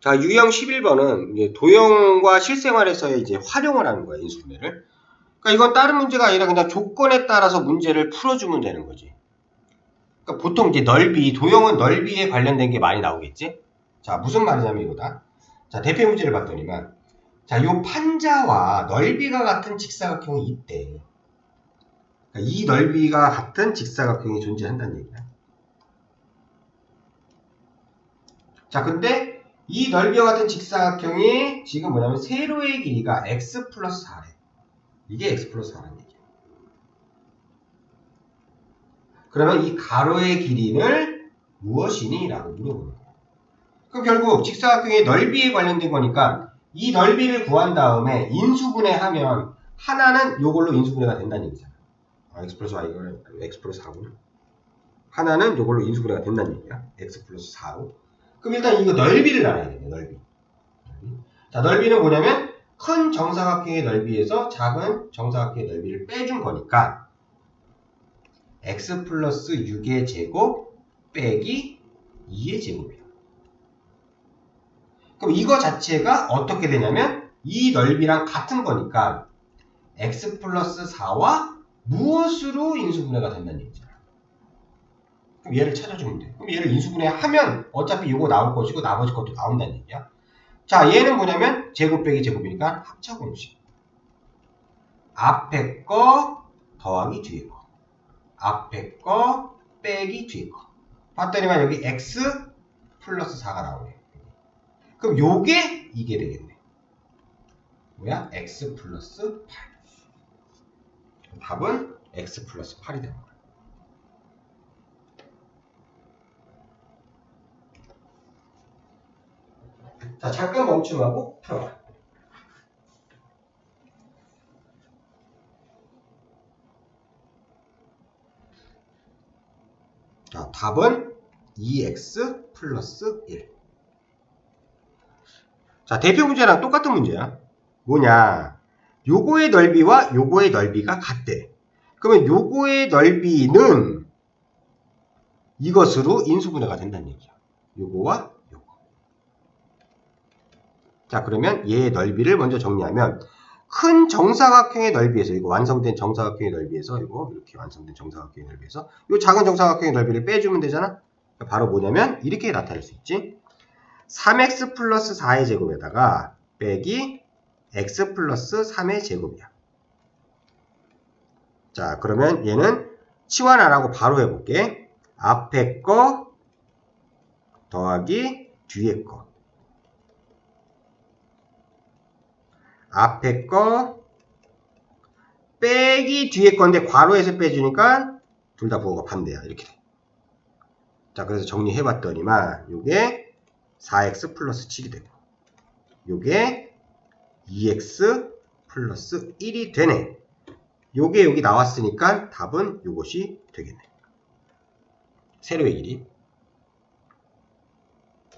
자, 유형 11번은 이제 도형과 실생활에서의 이제 활용을 하는 거예요, 인수분해를. 그러니까 이건 다른 문제가 아니라 그냥 조건에 따라서 문제를 풀어주면 되는 거지. 그러니까 보통 이제 넓이, 도형은 넓이에 관련된 게 많이 나오겠지? 자, 무슨 말이냐면 이거다. 자, 대표 문제를 봤더니만, 자, 요 판자와 넓이가 같은 직사각형이 있대. 그러니까 이 넓이가 같은 직사각형이 존재한다는 얘기야. 자, 근데 이 넓이와 같은 직사각형이 지금 뭐냐면 세로의 길이가 x 플러스 4래. 이게 x 플러스 4라는 얘기야. 그러면 이 가로의 길이는 무엇이니? 라고 물어보는 거야. 그럼 결국 직사각형의 넓이에 관련된 거니까 이 넓이를 구한 다음에 인수분해 하면 하나는 요걸로 인수분해가 된다는 얘기잖아. 아, x 플러스 y 이거는 x 플러스 4구나. 하나는 요걸로 인수분해가 된다는 얘기야. x 플러스 4로. 그럼 일단 이거 넓이를 알아야겠네, 넓이. 자, 넓이는 뭐냐면 큰 정사각형의 넓이에서 작은 정사각형의 넓이를 빼준 거니까 x 플러스 6의 제곱 빼기 2의 제곱이야. 그럼 이거 자체가 어떻게 되냐면 이 넓이랑 같은 거니까 x 플러스 4와 무엇으로 인수분해가 된다는 얘기잖아. 그럼 얘를 찾아주면 돼. 그럼 얘를 인수분해하면 어차피 이거 나올 것이고 나머지 것도 나온다는 얘기야. 자, 얘는 뭐냐면 제곱 빼기 제곱이니까 합차 공식. 앞에 거 더하기 뒤에 거. 앞에 거 빼기 뒤에 거. 봤더니만 여기 x 플러스 4가 나오네. 그럼 요게 이게 되겠네. 뭐야? x 플러스 8. 답은 x 플러스 8이 되는 거야. 자, 잠깐 멈춤하고 풀어봐. 자, 답은 2x 플러스 1. 자, 대표 문제랑 똑같은 문제야. 뭐냐? 요거의 넓이와 요거의 넓이가 같대. 그러면 요거의 넓이는 이것으로 인수분해가 된다는 얘기야. 요거와 요거. 자, 그러면 얘의 넓이를 먼저 정리하면 큰 정사각형의 넓이에서 이거 완성된 정사각형의 넓이에서 이거 이렇게 완성된 정사각형의 넓이에서 이 작은 정사각형의 넓이를 빼주면 되잖아. 바로 뭐냐면 이렇게 나타낼 수 있지. 3x 플러스 4의 제곱에다가 빼기 x 플러스 3의 제곱이야. 자, 그러면 얘는 치환 안 하고 바로 해볼게. 앞에 거 더하기 뒤에 거. 앞에 거 빼기 뒤에 건데 괄호에서 빼주니까 둘 다 부호가 반대야. 이렇게 돼. 자, 그래서 정리해봤더니만 요게 4x 플러스 7이 되고 요게 2x 플러스 1이 되네. 요게 여기 나왔으니까 답은 요것이 되겠네. 세로의 길이.